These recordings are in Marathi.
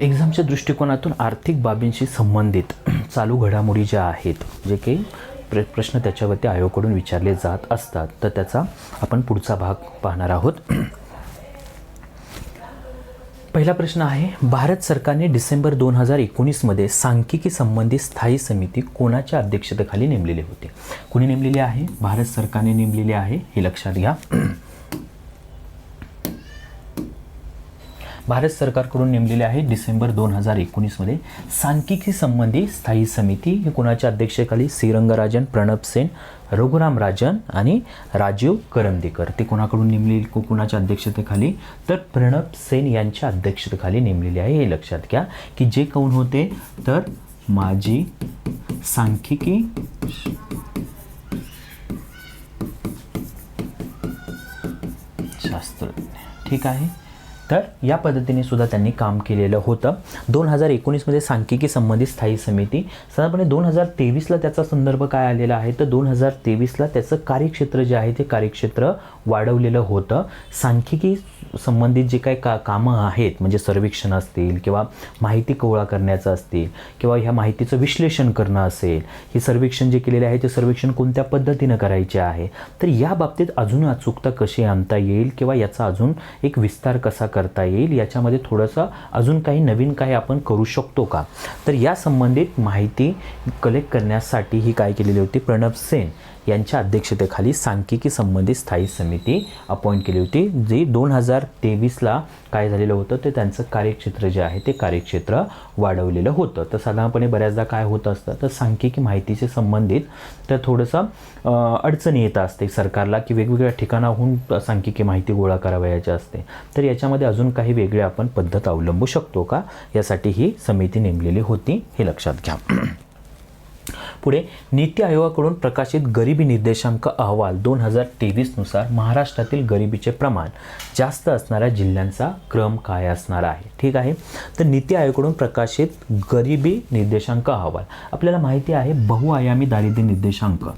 एक्झामच्या दृष्टिकोनातून आर्थिक बाबींशी संबंधित चालू घडामोडी ज्या आहेत जे काही प्र प्रश्न त्याच्यावरती आयोगाकडून विचारले जात असतात तर त्याचा आपण पुढचा भाग पाहणार आहोत. पहिला प्रश्न आहे भारत सरकारने डिसेंबर दोन हजार एकोणीसमध्ये सांख्यिकी संबंधित स्थायी समिती कोणाच्या अध्यक्षतेखाली नेमलेली होती? कोणी नेमलेली आहे? भारत सरकारने नेमलेली आहे? हे लक्षात घ्या. भारत सरकारकडून नेमलेले आहे डिसेंबर दोन हजार एकोणीसमध्ये. सांख्यिकी संबंधी स्थायी समिती ही कोणाच्या अध्यक्षतेखाली? श्रीरंगराजन प्रणब सेन रघुराम राजन आणि राजीव करंदीकर. ते कोणाकडून नेमले को- कोणाच्या अध्यक्षतेखाली? तर प्रणब सेन यांच्या अध्यक्षतेखाली नेमलेली आहे. हे लक्षात घ्या की जे कोण होते तर माजी सांख्यिकी शास्त्रज्ञ. ठीक आहे? तर या पद्धतीने सुद्धा त्यांनी काम केलेलं होतं. दोन हजार एकोणीसमध्ये सांख्यिकी संबंधित स्थायी समिती साधारणपणे दोन हजार तेवीसला त्याचा संदर्भ काय आलेला आहे? तर दोन हजार तेवीसला त्याचं कार्यक्षेत्र जे आहे ते कार्यक्षेत्र वाढवलेलं होतं. सांख्यिकी संबंधित जे काही का कामं आहेत म्हणजे सर्वेक्षण असतील किंवा माहिती गोळा करण्याचं असतील किंवा ह्या माहितीचं विश्लेषण करणं असेल हे सर्वेक्षण जे केलेले आहे ते सर्वेक्षण कोणत्या पद्धतीनं करायचे आहे? तर या बाबतीत अजून अचूकता कशी आणता येईल किंवा याचा अजून एक विस्तार कसा करता येईल याच्यामध्ये थोडंसं अजून काही नवीन काही आपण करू शकतो का? तर या संबंधित माहिती कलेक्ट करण्यासाठी ही काय केलेली होती? प्रणब सेन यांच्या अध्यक्षतेखाली सांख्यिकी संबंधित स्थायी समिती अपॉइंट केली होती जी दोन हजार तेवीसला काय झालेलं होतं ते त्यांचं कार्यक्षेत्र जे आहे ते कार्यक्षेत्र वाढवलेलं होतं. तर साधारणपणे बऱ्याचदा काय होत असतं तर सांख्यिकी माहितीशी संबंधित तर थोडंसं अडचणी येत असते सरकारला की वेगवेगळ्या ठिकाणाहून सांख्यिकी माहिती गोळा करावयाची असते. तर याच्यामध्ये अजून काही वेगळे आपण पद्धत अवलंबू शकतो का? यासाठी ही समिती नेमलेली होती हे लक्षात घ्या. पुढे नीती आयोगाकडून प्रकाशित गरिबी निर्देशांक अहवाल दोन हजार तेवीसनुसार महाराष्ट्रातील गरिबीचे प्रमाण जास्त असणाऱ्या जिल्ह्यांचा क्रम काय असणार आहे? ठीक आहे? तर नीती आयोगाकडून प्रकाशित गरिबी निर्देशांक अहवाल. आपल्याला माहिती आहे बहुआयामी दारिद्र्य निर्देशांक.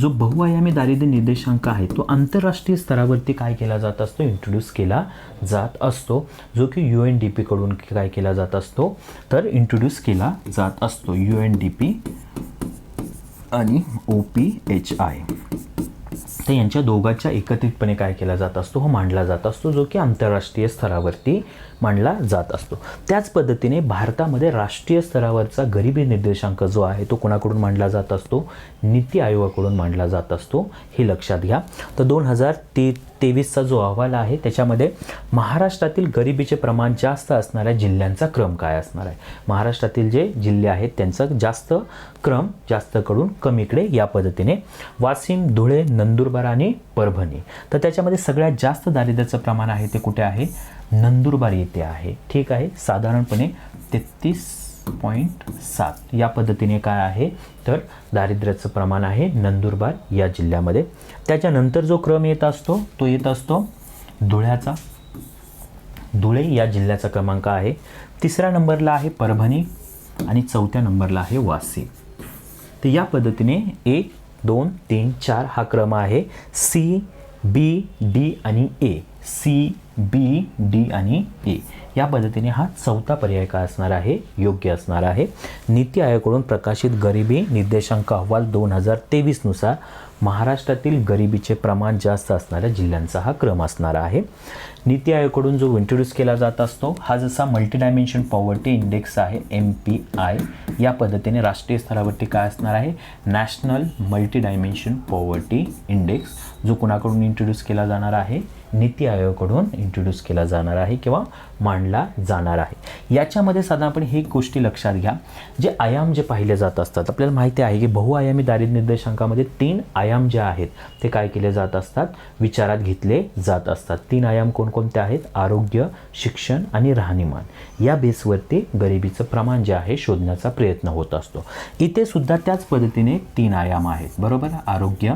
जो बहुआयामी दारिद्र्य निर्देशांक आहे तो आंतरराष्ट्रीय स्तरावरती काय केला जात असतो? इंट्रोड्यूस केला जात असतो. जो की यू एन डी पीकडून काय केला जात असतो? तर इंट्रोड्यूस केला जात असतो. यू एन डी पी आणि ओ पी एच आय तर यांच्या दोघांच्या एकत्रितपणे काय केला जात असतो? हो मांडला जात असतो जो की आंतरराष्ट्रीय स्तरावरती मांडला जात असतो. त्याच पद्धतीने भारतामध्ये राष्ट्रीय स्तरावरचा गरिबी निर्देशांक जो आहे तो कोणाकडून मांडला जात असतो? नीती आयोगाकडून मांडला जात असतो. हे लक्षात घ्या. तर दोन हजार ते तेवीसचा जो अहवाल आहे त्याच्यामध्ये महाराष्ट्रातील गरिबीचे प्रमाण जास्त असणाऱ्या जिल्ह्यांचा क्रम काय असणार आहे? महाराष्ट्रातील जे जिल्हे आहेत त्यांचं जास्त क्रम जास्तकडून कमीकडे या पद्धतीने. वाशिम धुळे नंदुरबार आणि परभणी. तर त्याच्यामध्ये सगळ्यात जास्त दारिद्र्याचं प्रमाण आहे ते कुठे आहे? नंदुरबार येथे आहे. ठीक आहे? साधारणपणे तेहतीस पॉईंट सात. या पद्धतीने काय आहे? तर दारिद्र्याचं प्रमाण आहे नंदुरबार या जिल्ह्यामध्ये. त्याच्यानंतर जो क्रम येत असतो तो येत असतो धुळ्याचा. धुळे या जिल्ह्याचा क्रमांक आहे. तिसऱ्या नंबरला आहे परभणी आणि चौथ्या नंबरला आहे वाशिम तर या पद्धतीने एक दोन तीन चार हा क्रम आहे. सी बी डी आणि ए. सी बी डी आणि ए या पद्धतीने हा चौथा पर्याय काय असणार आहे? योग्य असणार आहे. नीती आयोगाकडून प्रकाशित गरिबी निर्देशांक अहवाल दोन हजार तेवीसनुसार महाराष्ट्रातील गरिबीचे प्रमाण जास्त असणाऱ्या जिल्ह्यांचा हा क्रम असणार आहे. नीती आयोगाकडून जो इंट्रोड्यूस केला जात असतो हा जसा मल्टी डायमेन्शन पॉवर्टी इंडेक्स आहे एम पी आय या पद्धतीने राष्ट्रीय स्तरावरती काय असणार आहे? National multi dimension poverty index जो कुणाकडून इंट्रोड्यूस केला जाणार आहे? नीती आयोगाकडून इंट्रोड्यूस केला जाणार आहे किंवा मांडला जाणार आहे. याच्यामध्ये साधारणपणे ही गोष्टी लक्षात घ्या. जे आयाम जे पाहिले जात असतात आपल्याला माहिती आहे की बहुआयामी दारिद्र्य निर्देशांकामध्ये तीन आयाम जे आहेत ते काय केले जात असतात? विचारात घेतले जात असतात. तीन आयाम कोणकोणते आहेत? आरोग्य शिक्षण आणि राहणीमान. या बेसवरती गरिबीचं प्रमाण जे आहे शोधण्याचा प्रयत्न होत असतो. इथे सुद्धा त्याच पद्धतीने तीन आयाम आहेत. बरोबर? आरोग्य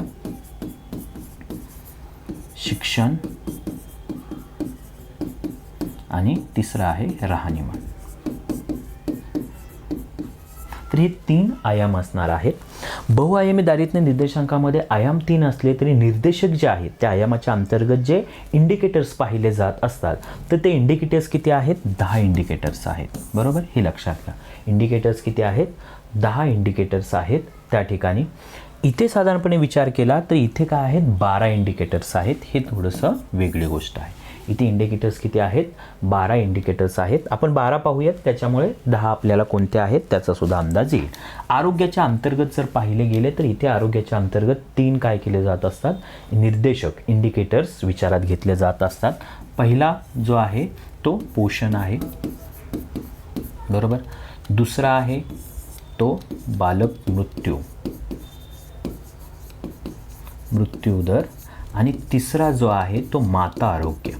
शिक्षण. आणि तिसरं आहे राहणीमान. तर हे तीन आयाम असणार आहेत. बहुआयामी दारिद्र्य निर्देशांकामध्ये आयाम तीन असले तरी निर्देशक जे आहेत त्या आयामाच्या अंतर्गत जे इंडिकेटर्स पाहिले जात असतात तर ते इंडिकेटर्स किती आहेत? दहा इंडिकेटर्स आहेत. बरोबर? हे लक्षात घ्या. इंडिकेटर्स किती आहेत? दहा इंडिकेटर्स आहेत त्या ठिकाणी. इथे साधारणपणे विचार केला तर इथे काय आहेत? बारा इंडिकेटर्स आहेत. हे थोडंसं वेगळी गोष्ट आहे. इथे इंडिकेटर्स किती आहेत? बारा इंडिकेटर्स आहेत. आपण बारा पाहूयात. त्याच्यामुळे दहा आपल्याला कोणते आहेत? त्याचासुद्धा अंदाज येईल. आरोग्याच्या अंतर्गत जर पाहिले गेले तर इथे आरोग्याच्या अंतर्गत तीन काय केले जात असतात? निर्देशक इंडिकेटर्स विचारात घेतले जात असतात. पहिला जो आहे तो पोषण आहे. बरोबर? दुसरा आहे तो बालक मृत्यू. मृत्यूदर आणि तिसरा जो आहे तो माता आरोग्य.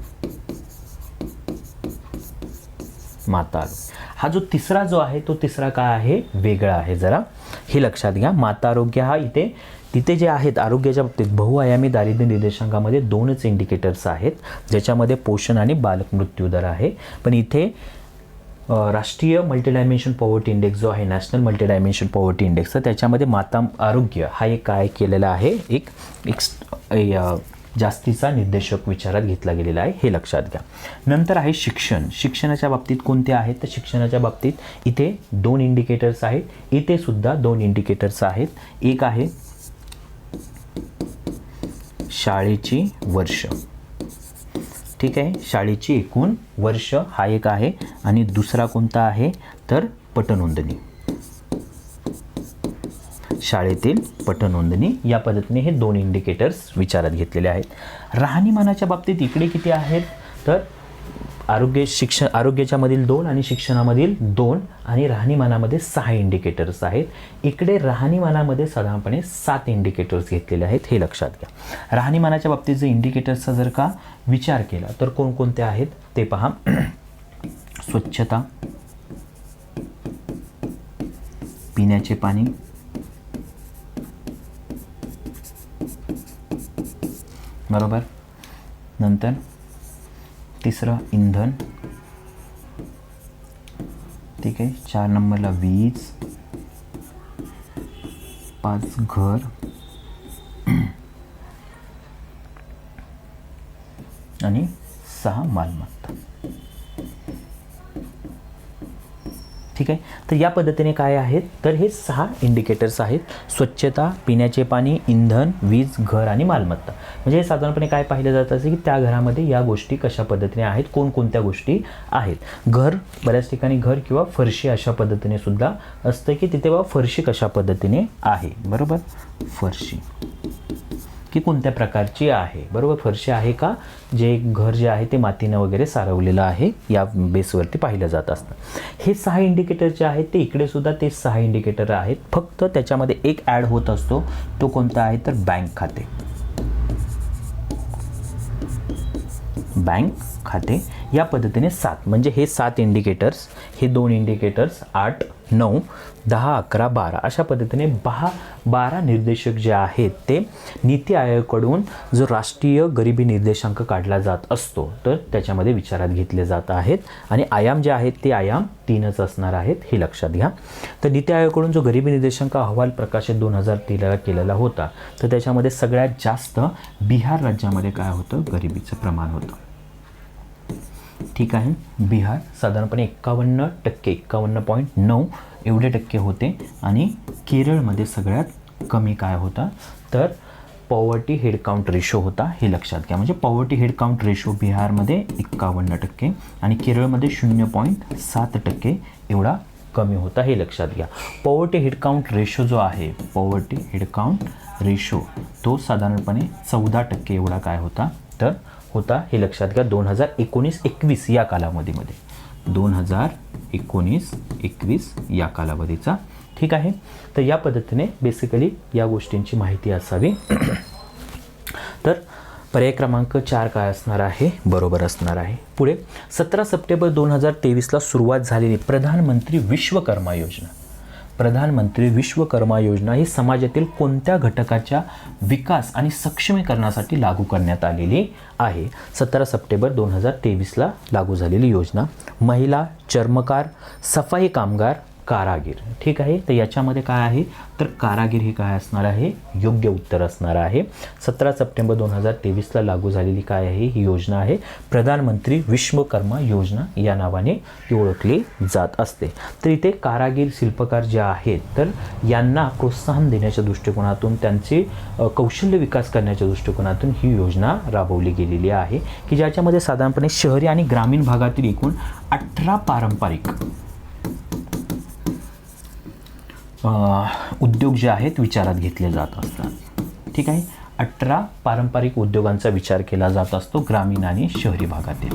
माता आरोग्य. हा जो तिसरा जो आहे तो तिसरा काय आहे? वेगळा आहे जरा. हे लक्षात घ्या. माता आरोग्य हा इथे तिथे जे आहेत आरोग्याच्या बाबतीत बहुआयामी दारिद्र्य निर्देशांकामध्ये दोनच इंडिकेटर्स आहेत ज्याच्यामध्ये पोषण आणि बालक मृत्यू दर आहे. पण इथे राष्ट्रीय मल्टीडायमेन्शन पॉवर्टी इंडेक्स जो आहे नॅशनल मल्टीडायमेन्शन पॉवर्टी इंडेक्स तर त्याच्यामध्ये माता आरोग्य हा एक काय केलेला आहे? एक एक्स जास्तीचा निर्देशक विचारात घेतला गेलेला आहे हे लक्षात घ्या. नंतर आहे शिक्षण. शिक्षणाच्या बाबतीत कोणते आहेत? तर शिक्षणाच्या बाबतीत इथे दोन इंडिकेटर्स आहेत. इथे सुद्धा दोन इंडिकेटर्स आहेत. एक आहे शाळेची वर्ष. ठीक आहे. शाळेची एकूण वर्ष हा एक आहे आणि दुसरा कोणता आहे? तर पटनोंदणी. शाळेतील पटनोंदणी या पद्धतीने हे दोन इंडिकेटर्स विचारात घेतलेले आहेत. राहणीमानाच्या बाबतीत इकडे किती आहेत? तर आरोग्य शिक्षण आरोग्याच्यामधील दोन आणि शिक्षणामधील दोन आणि राहणीमानामध्ये सहा इंडिकेटर्स आहेत. इकडे राहणीमानामध्ये साधारणपणे सात इंडिकेटर्स घेतलेले आहेत हे लक्षात घ्या. राहणीमानाच्या बाबतीत जर इंडिकेटर्सचा जर का विचार केला तर कोणकोणते आहेत ते पहा. स्वच्छता पिण्याचे पाणी बरोबर? नंतर तिसरं इंधन. ठीक आहे चार नंबरला वीज. पाच घर. आणि सहा मालमत्ता. ठीक आहे. तर या पद्धतीने काय आहेत? तर हे सहा इंडिकेटर्स आहेत. स्वच्छता पिण्याचे पाणी इंधन वीज घर आणि मालमत्ता. म्हणजे हे साधारणपणे काय पाहिलं जात असेल की त्या घरामध्ये या गोष्टी कशा पद्धतीने आहेत? कोणकोणत्या गोष्टी आहेत? घर बऱ्याच ठिकाणी घर किंवा फरशी अशा पद्धतीने सुद्धा असतं की तिथे बाबा फरशी कशा पद्धतीने आहे? बरोबर? फरशी. की कोणत्या प्रकारची आहे? बरोबर? फरशी आहे का? जे घर जे आहे ते मातीनं वगैरे सारवलेलं आहे या बेसवरती पाहिलं जात असतं. हे सहा इंडिकेटर जे आहेत ते इकडे सुद्धा ते सहा इंडिकेटर आहेत. फक्त त्याच्यामध्ये एक ॲड होत असतो. तो कोणता आहे? तर बँक खाते. बँक खाते. या पद्धतीने सात म्हणजे हे सात इंडिकेटर्स हे दोन इंडिकेटर्स आठ नऊ दहा अकरा बारा अशा पद्धतीने बहा बारा निर्देशक जे आहेत ते नीती आयोगाकडून जो राष्ट्रीय गरिबी निर्देशांक काढला जात असतो तर त्याच्यामध्ये विचारात घेतले जात आहेत. आणि आयाम जे आहेत ते आयाम तीनच असणार आहेत हे लक्षात घ्या. तर नीती आयोगाकडून जो गरिबी निर्देशांक अहवाल प्रकाशित दोन हजार तेराला केलेला होता तर त्याच्यामध्ये सगळ्यात जास्त बिहार राज्यामध्ये काय होतं? गरिबीचं प्रमाण होतं. ठीक आहे? बिहार साधारणपणे एक्कावन्न टक्के एक्कावन्न पॉईंट नऊ एवढे टक्के होते आणि केरळमध्ये सगळ्यात कमी काय होता? तर पॉवर्टी हेड काउंट रेशो होता हे लक्षात घ्या. म्हणजे पॉवर्टी हेड काउंट रेशो बिहारमध्ये एक्कावन्न टक्के आणि केरळमध्ये शून्य पॉईंट सात टक्के एवढा कमी होता हे लक्षात घ्या. पॉवर्टी हेडकाउंट रेशो जो आहे पॉवर्टी हेडकाउंट रेशो तो साधारणपणे चौदा टक्के एवढा काय होता? तर होता हे लक्षात घ्या दोन हजार एकोणीस एकवीस या कालावधीमध्ये. दोन हजार एकोणीस एकवीस या कालावधीचा. ठीक आहे? तर या पद्धतीने बेसिकली या गोष्टींची माहिती असावी. तर पर्याय क्रमांक चार काय असणार आहे? बरोबर असणार आहे. पुढे सतरा सप्टेंबर दोन हजार तेवीसला सुरुवात झालेली प्रधानमंत्री विश्वकर्मा योजना. प्रधानमंत्री विश्वकर्मा योजना ही समाजातील कोणत्या घटकाच्या विकास आणि सक्षमीकरणासाठी लागू करण्यात आलेली आहे? सतरा सप्टेंबर दोन हजार तेवीसला लागू झालेली योजना महिला चर्मकार सफाई कामगार कारागीर. ठीक आहे? तर याच्यामध्ये काय आहे? तर कारागीर हे काय असणार आहे? योग्य उत्तर असणार आहे. सतरा सप्टेंबर दोन हजार तेवीसला लागू झालेली काय आहे? ही योजना आहे. प्रधानमंत्री विश्वकर्मा योजना या नावाने ती ओळखली जात असते. तर इथे कारागीर शिल्पकार जे आहेत तर यांना प्रोत्साहन देण्याच्या दृष्टिकोनातून त्यांचे कौशल्य विकास करण्याच्या दृष्टिकोनातून ही योजना राबवली गेलेली आहे. की ज्याच्यामध्ये साधारणपणे शहरी आणि ग्रामीण भागातील एकूण अठरा पारंपरिक उद्योग जे आहेत विचारात घेतले जात असतात. ठीक आहे? अठरा पारंपरिक उद्योगांचा विचार केला जात असतो ग्रामीण आणि शहरी भागातील.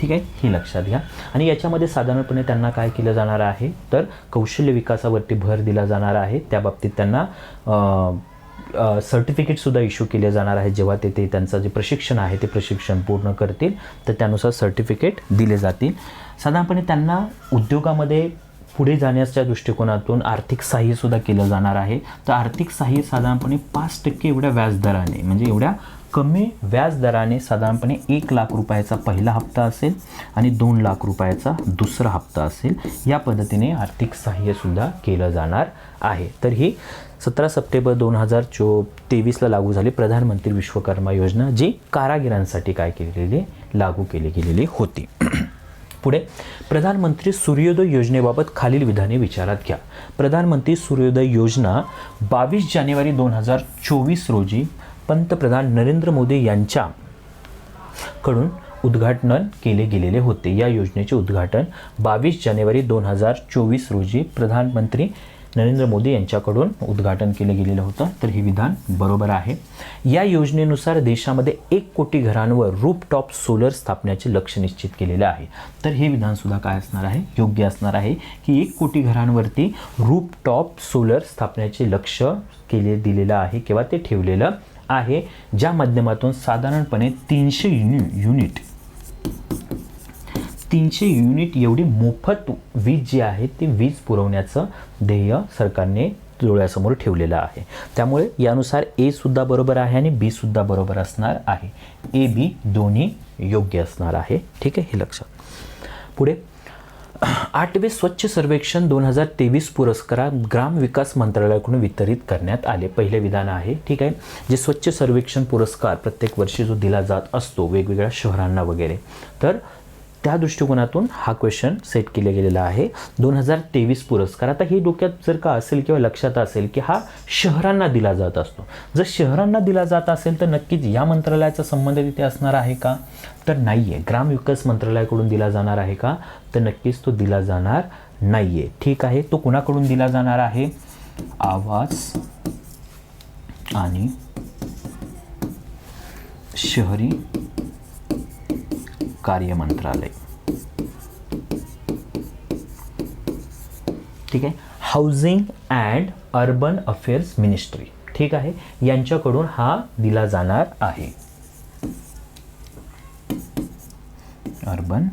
ठीक आहे? हे लक्षात घ्या. आणि याच्यामध्ये साधारणपणे त्यांना काय केलं जाणार आहे? तर कौशल्य विकासावरती भर दिला जाणार आहे. त्या बाबतीत त्यांना सर्टिफिकेटसुद्धा इश्यू केले जाणार आहे. जेव्हा ते ते त्यांचं जे प्रशिक्षण आहे ते प्रशिक्षण पूर्ण करतील तर त्यानुसार सर्टिफिकेट दिले जातील. साधारणपणे त्यांना उद्योगामध्ये पुढे जाण्याच्या दृष्टिकोनातून आर्थिक सहाय्यसुद्धा केलं जाणार आहे. तर आर्थिक सहाय्य साधारणपणे पाच टक्के एवढ्या व्याजदराने म्हणजे एवढ्या कमी व्याजदराने साधारणपणे एक लाख रुपयाचा पहिला हप्ता असेल आणि दोन लाख रुपयाचा दुसरा हप्ता असेल या पद्धतीने आर्थिक सहाय्यसुद्धा केलं जाणार आहे. तर ही सतरा सप्टेंबर दोन हजार चो तेवीसला लागू झाली प्रधानमंत्री विश्वकर्मा योजना जी कारागिरांसाठी काय केलेली लागू केली गेलेली होती. पुढे प्रधानमंत्री सूर्योदय योजनेबाबत खालील विधाने विचारात घ्या. प्रधानमंत्री सूर्योदय योजना बावीस जानेवारी दोन हजार चोवीस रोजी पंतप्रधान नरेंद्र मोदी यांच्या कडून उद्घाटन केले गेलेले होते. या योजनेचे उद्घाटन बावीस जानेवारी दोन हजार चोवीस रोजी प्रधानमंत्री नरेंद्र मोदी यांच्याकडून उद्घाटन केलं गेलेलं होतं. तर हे विधान बरोबर आहे. या योजनेनुसार देशामध्ये एक कोटी घरांवर रूपटॉप सोलर स्थापण्याचे लक्ष निश्चित केलेले आहे. तर हे विधानसुद्धा काय असणार आहे? योग्य असणार आहे की एक कोटी घरांवरती रूपटॉप सोलर स्थापण्याचे लक्ष केले दिलेलं आहे किंवा ते ठेवलेलं आहे ज्या माध्यमातून साधारणपणे तीनशे युनि युनिट तीनशे युनिट एवढी मोफत वीज जी आहे ती वीज पुरवण्याचं ध्येय सरकारने डोळ्यासमोर ठेवलेलं आहे. त्यामुळे यानुसार ए सुद्धा बरोबर आहे आणि बी सुद्धा बरोबर असणार आहे. ए बी दोन्ही योग्य असणार आहे. ठीक आहे हे लक्षात. पुढे आठवे स्वच्छ सर्वेक्षण दोन हजार तेवीस पुरस्कार ग्राम विकास मंत्रालयाकडून वितरित करण्यात आले. पहिले विधान आहे ठीक आहे जे स्वच्छ सर्वेक्षण पुरस्कार प्रत्येक वर्षी जो दिला जात असतो वेगवेगळ्या शहरांना वगैरे. तर त्या दृष्टिकोनातून हा क्वेश्चन सेट केला गेलेला आहे. दोन हजार तेवीस पुरस्कार. आता हे डोक्यात जर का असेल किंवा लक्षात असेल की हा शहरांना दिला जात असतो. जर शहरांना दिला जात असेल तर नक्कीच या मंत्रालयाचा संबंध तिथे असणार आहे का? तर नाही आहे ग्रामविकास मंत्रालयाकडून दिला जाणार आहे का? तर नक्कीच तो दिला जाणार नाही आहे ठीक आहे. तो कुणाकडून दिला जाणार आहे? आवास आणि शहरी कार्य मंत्रालय ठीक आहे? Housing and urban affairs ministry ठीक आहे? यांच्याकडून हा दिला जाणार आहे. अर्बन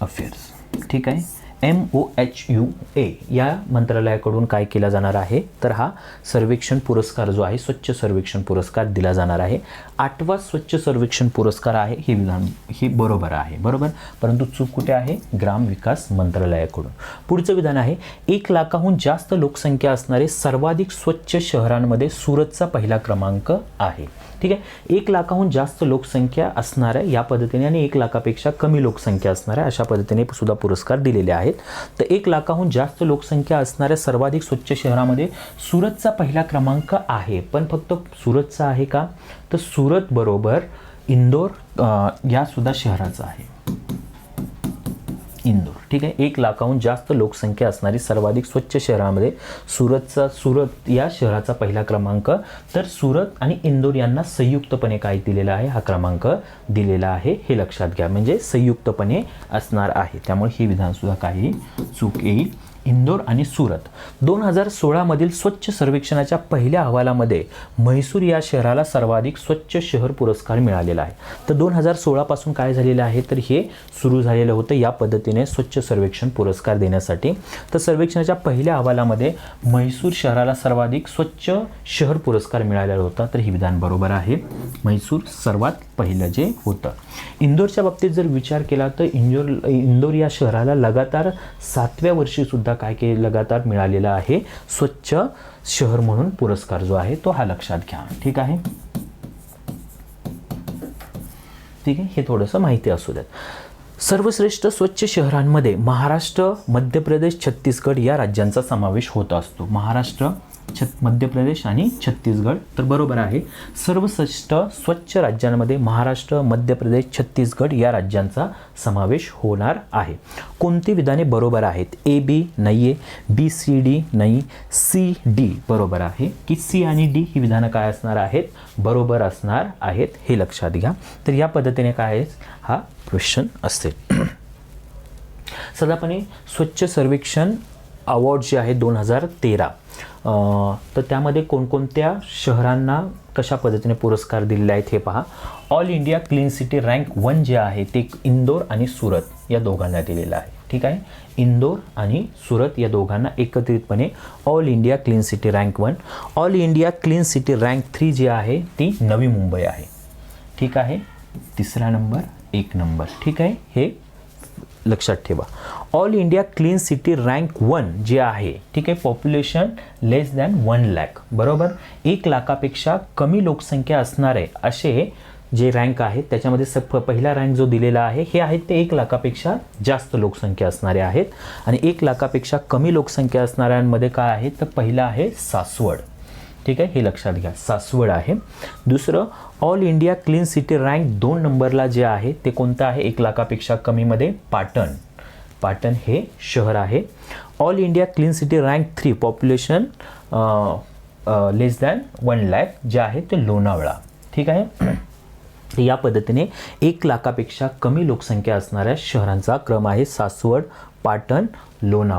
अफेअर्स ठीक आहे? M O H U A या मंत्रालयाकडून काय केला जाणार आहे? तर हा सर्वेक्षण पुरस्कार जो आहे स्वच्छ सर्वेक्षण पुरस्कार दिला जाणार आहे. आठवा स्वच्छ सर्वेक्षण पुरस्कार आहे हे विधान हे बरोबर आहे बरोबर? परंतु चूक कुठे आहे? ग्राम विकास मंत्रालयाकडून. पुढचं विधान आहे एक लाखाहून जास्त लोकसंख्या असणारे सर्वाधिक स्वच्छ शहरांमध्ये सुरतचा पहिला क्रमांक आहे. ठीक आहे? एक लाखाहून जास्त लोकसंख्या असणाऱ्या या पद्धतीने आणि एक लाखापेक्षा कमी लोकसंख्या असणाऱ्या अशा पद्धतीने सुद्धा पुरस्कार दिलेले आहेत. तर एक लाखाहून जास्त लोकसंख्या असणाऱ्या सर्वाधिक स्वच्छ शहरामध्ये सुरतचा पहिला क्रमांक आहे. पण फक्त सुरतचा आहे का? तर सुरत बरोबर इंदोर यासुद्धा या सुद्धा शहराचा आहे. इंदूर. ठीक आहे? एक लाखाहून जास्त लोकसंख्या असणारी सर्वाधिक स्वच्छ शहरामध्ये सुरतचा सुरत या शहराचा पहिला क्रमांक. तर सुरत आणि इंदोर यांना संयुक्तपणे काय दिलेला आहे? हा क्रमांक दिलेला आहे. हे लक्षात घ्या. म्हणजे संयुक्तपणे असणार आहे. त्यामुळे हे विधानसुद्धा काही चूक येईल. इंदोर आणि सुरत. दोन हजार सोळामधील स्वच्छ सर्वेक्षणाच्या पहिल्या अहवालामध्ये म्हैसूर या शहराला सर्वाधिक स्वच्छ शहर पुरस्कार मिळालेला आहे. तर दोन हजार सोळापासून काय झालेलं आहे? तर हे सुरू झालेलं होतं या पद्धतीने स्वच्छ सर्वेक्षण पुरस्कार देण्यासाठी. तर सर्वेक्षणाच्या पहिल्या अहवालामध्ये म्हैसूर शहराला सर्वाधिक स्वच्छ शहर पुरस्कार मिळालेला होता. तर हे विधान बरोबर आहे. म्हैसूर सर्वात पहिलं जे होतं. इंदोरच्या बाबतीत जर विचार केला तर इंदोर इंदोर या शहराला लगातार सातव्या वर्षीसुद्धा काय के लगातार मिळालेला आहे. स्वच्छ शहर म्हणून पुरस्कार जो आहे तो हा लक्षात घ्या. ठीक आहे? ठीक आहे? हे थोडंसं माहिती असू द्यात. सर्वश्रेष्ठ स्वच्छ शहरांमध्ये महाराष्ट्र मध्य प्रदेश छत्तीसगड या राज्यांचा समावेश होत असतो. महाराष्ट्र छत मध्य प्रदेश आणि छत्तीसगड. तर बरोबर आहे. सर्वश्रेष्ठ स्वच्छ राज्यांमध्ये महाराष्ट्र मध्य प्रदेश छत्तीसगड या राज्यांचा समावेश होणार आहे. कोणती विधाने बरोबर आहेत? ए बी नाही आहे बी सी डी नाही. सी डी बरोबर आहे. की सी आणि डी ही विधानं काय असणार आहेत? बरोबर असणार आहेत हे लक्षात घ्या. तर या पद्धतीने काय आहे? हा क्वेश्चन असेल सदापणे स्वच्छ सर्वेक्षण अवॉर्ड जे आहे दोन हजार तेरा. तर त्यामध्ये कोणकोणत्या शहरांना कशा पद्धतीने पुरस्कार दिलेले आहेत हे पहा. All India clean city rank one जे आहे ते इंदोर आणि सुरत या दोघांना दिलेलं आहे. ठीक आहे? इंदोर आणि सुरत या दोघांना एकत्रितपणे all India clean city rank one all India clean city rank three जी आहे ती नवी मुंबई आहे. ठीक आहे? तिसरा नंबर एक नंबर. ठीक आहे? हे लक्षात ठेवा. All India clean city rank one जे आहे ठीक आहे population less than one lakh बरोबर? एक लाखापेक्षा कमी लोकसंख्या असणारे असे जे रँक आहेत त्याच्यामध्ये स पहिला रँक जो दिलेला आहे हे आहेत ते एक लाखापेक्षा जास्त लोकसंख्या असणारे आहेत. आणि एक लाखापेक्षा कमी लोकसंख्या असणाऱ्यांमध्ये काय आहे? तर पहिलं आहे सासवड. ठीक आहे? हे लक्षात घ्या. सासवड आहे. दुसरं all India clean city rank दोन नंबरला जे आहे ते कोणतं आहे? एक लाखापेक्षा कमीमध्ये पाटण. पाटण हे शहर आहे. All India clean city rank three population less than one lakh जे आहे ते लोणावळा. ठीक आहे? या पद्धतीने एक लाखापेक्षा कमी लोकसंख्या असणाऱ्या शहरांचा क्रम आहे सासवड पाटण लोणावळा.